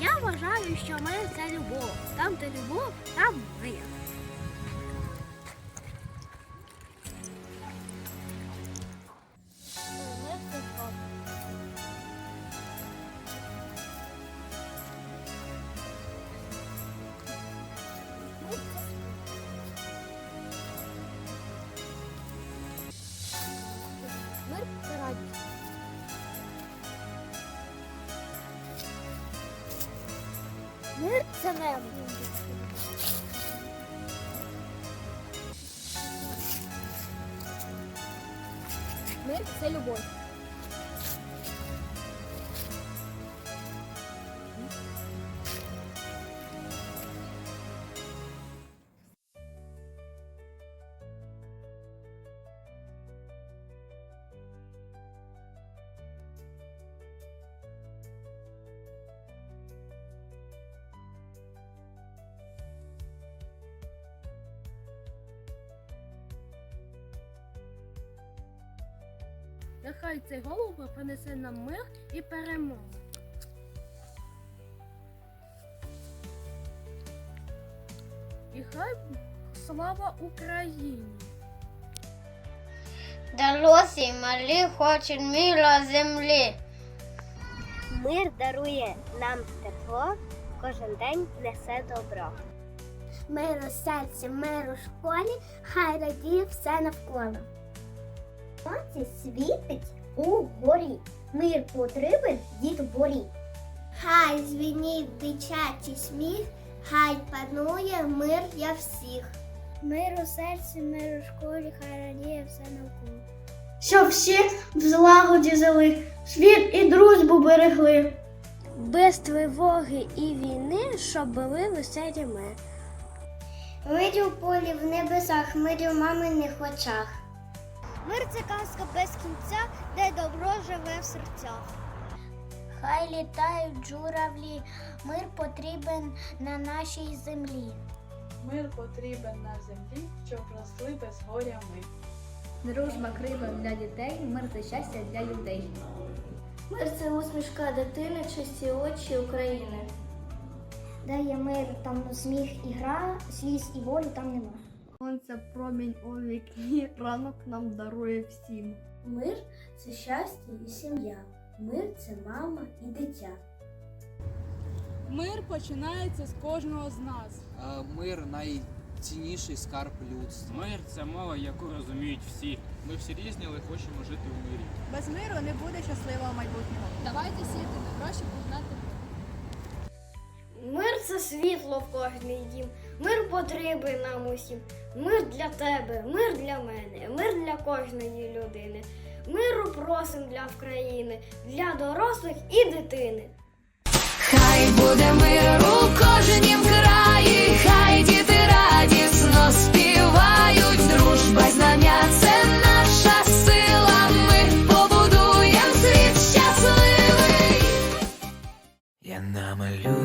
Я вважаю, що мир це любов. Там, де любов, там мир. Мир це небо. Мир це любов. Нехай цей голуб принесе нам мир і перемогу. І хай слава Україні! Дорослі малі хочуть міра землі. Мир дарує нам тепло, кожен день несе добро. Мир у серці, мир у школі, хай радіє все навколо. Сонце світить у горі, мир потрібен дітворі. Хай звініть дитячий сміх, хай панує мир для всіх. Мир у серці, мир у школі, хай радіє все навколо. Щоб всі в злагоді жили, світ і дружбу берегли. Без тривоги і війни, щоб були веселі мир. Мирі у полі в небесах, мирі в маминих очах. Мир це казка без кінця, де добро живе в серцях. Хай літають журавлі, мир потрібен на нашій землі. Мир потрібен на землі, щоб росли без горя ми. Дружба крила для дітей, мир це щастя для людей. Мир це усмішка дитини, чисті очі України. Дає мир, там сміх і гра, сліз і болю там нема. Сонце промінь у вікні, ранок нам дарує всім. Мир це щастя і сім'я. Мир це мама і дитя. Мир починається з кожного з нас. Е, Мир найцінніший скарб людства. Мир це мова, яку розуміють всі. Ми всі різні, але хочемо жити в мирі. Без миру не буде щасливого майбутнього. Давайте сіяти добро, щоб познати Мир світло в кожний дім. Мир потрібен нам усім. Мир для тебе, мир для мене, мир для кожної людини. Миру просим для України, для дорослих і дитини. Хай буде мир у кожнім краї, хай діти радісно співають.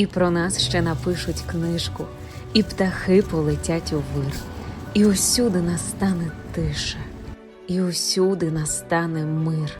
І про нас ще напишуть книжку, і птахи полетять у вир, і усюди настане тиша, і усюди настане мир.